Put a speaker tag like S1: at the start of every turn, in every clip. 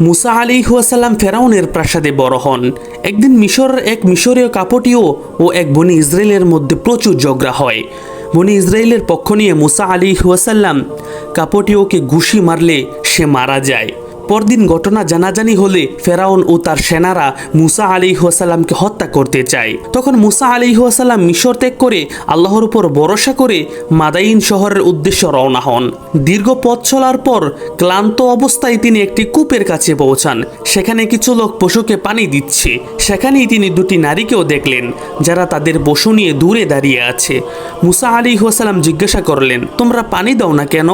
S1: মুসা আলী হুয়াসাল্লাম ফেরাউনের প্রাসাদে বড় হন। একদিন মিশরের এক মিশরীয় কাপটীয় ও এক বনি ইসরায়েলের মধ্যে প্রচুর ঝগড়া হয়। বনি ইসরায়েলের পক্ষ নিয়ে মুসা আলী হুয়াসাল্লাম কাপটীয়কে ঘুষি মারলে সে মারা যায়। পরদিন ঘটনা জানাজানি হলে ফেরাউন ও তার সেনারা মুসা আলী হুয়াসাল্লামকে হত্যা করতে চায়। তখন মুসা আলী হুয়াসাল্লাম মিশর ত্যাগ করে আল্লাহর উপর ভরসা করে মাদাইন শহরের উদ্দেশ্যে রওনা হন। দীর্ঘ পথ চলার পর ক্লান্ত অবস্থায় তিনি একটি কূপের কাছে পৌঁছান। সেখানে কিছু লোক পশুকে পানি দিচ্ছে। সেখানেই তিনি দুটি নারীকেও দেখলেন, যারা তাদের পশু নিয়ে দূরে দাঁড়িয়ে আছে। মুসা আলী জিজ্ঞাসা করলেন, তোমরা পানি দাও না কেন?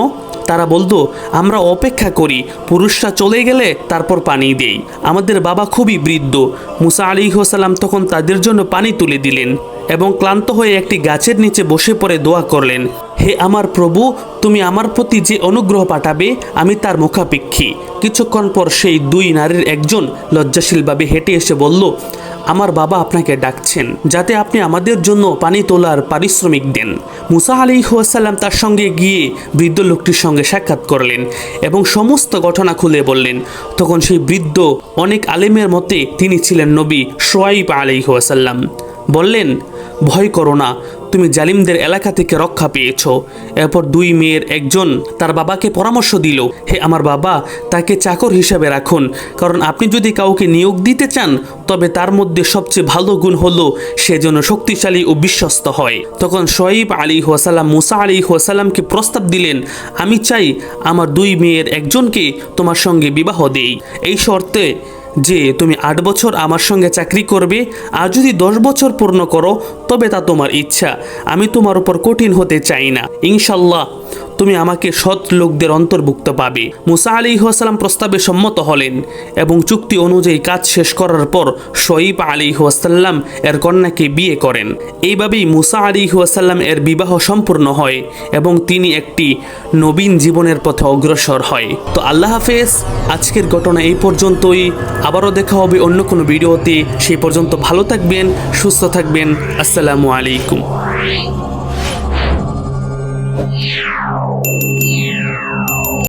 S1: তারা বলতো, আমরা অপেক্ষা করি, পুরুষরা চলে গেলে তারপর পানি দেই। আমাদের বাবা খুবই বৃদ্ধ। মুসা আলী হোসালাম তখন তাদের জন্য পানি তুলে দিলেন এবং ক্লান্ত হয়ে একটি গাছের নিচে বসে পড়ে দোয়া করলেন, হে আমার প্রভু, তুমি আমার প্রতি যে অনুগ্রহ পাঠাবে, আমি তার মুখাপেক্ষী। কিছুক্ষণ পর সেই দুই নারীর একজন লজ্জাশীলভাবে হেঁটে এসে বলল আমার বাবা আপনাকে ডাকছেন যাতে আপনি আমাদের জন্য পানি তোলার পারিশ্রমিক দেন। মুসা আলী হুয়াসাল্লাম তার সঙ্গে গিয়ে বৃদ্ধ লোকটির সঙ্গে সাক্ষাৎ করলেন এবং সমস্ত ঘটনা খুলে বললেন। তখন সেই বৃদ্ধ অনেক আলেমের মতে তিনি ছিলেন নবী সোয়াইব আলী হুয়াসাল্লাম বললেন ভয় করো না, তুমি জালিমদের এলাকা থেকে রক্ষা পেয়েছ। এরপর দুই মেয়ের একজন তার বাবাকে পরামর্শ দিল, হে আমার বাবা, তাকে চাকর হিসাবে রাখুন, কারণ আপনি যদি কাউকে নিয়োগ দিতে চান, তবে তার মধ্যে সবচেয়ে ভালো গুণ হলো সে যেন শক্তিশালী ও বিশ্বস্ত হয়। তখন শোয়েব আলী হোসালাম মুসা আলী হোসালামকে প্রস্তাব দিলেন, আমি চাই আমার দুই মেয়ের একজনকে তোমার সঙ্গে বিবাহ দেই। এই শর্তে যে তুমি আট বছর আমার সঙ্গে চাকরি করবে, আর যদি দশ বছর পূর্ণ করো, তবে তা তোমার ইচ্ছা। আমি তোমার উপর কঠিন হতে চাই না। ইনশাল্লাহ। তুমি আমাকে সৎ লোকদের অন্তর্ভুক্ত পাবে। মুসা আলী হাসালাম প্রস্তাবে সম্মত হলেন এবং চুক্তি অনুযায়ী কাজ শেষ করার পর শহীব আলী ওয়াসাল্লাম এর কন্যাকে বিয়ে করেন। এইভাবেই মুসা আলী ওয়াসাল্লাম এর বিবাহ সম্পূর্ণ হয় এবং তিনি একটি নবীন জীবনের পথে অগ্রসর হয়। তো আল্লাহ হাফেজ, আজকের ঘটনা এই পর্যন্তই। আবারও দেখা হবে অন্য কোনো ভিডিওতে। সেই পর্যন্ত ভালো থাকবেন, সুস্থ থাকবেন। আসসালামু আলাইকুম। Thank you.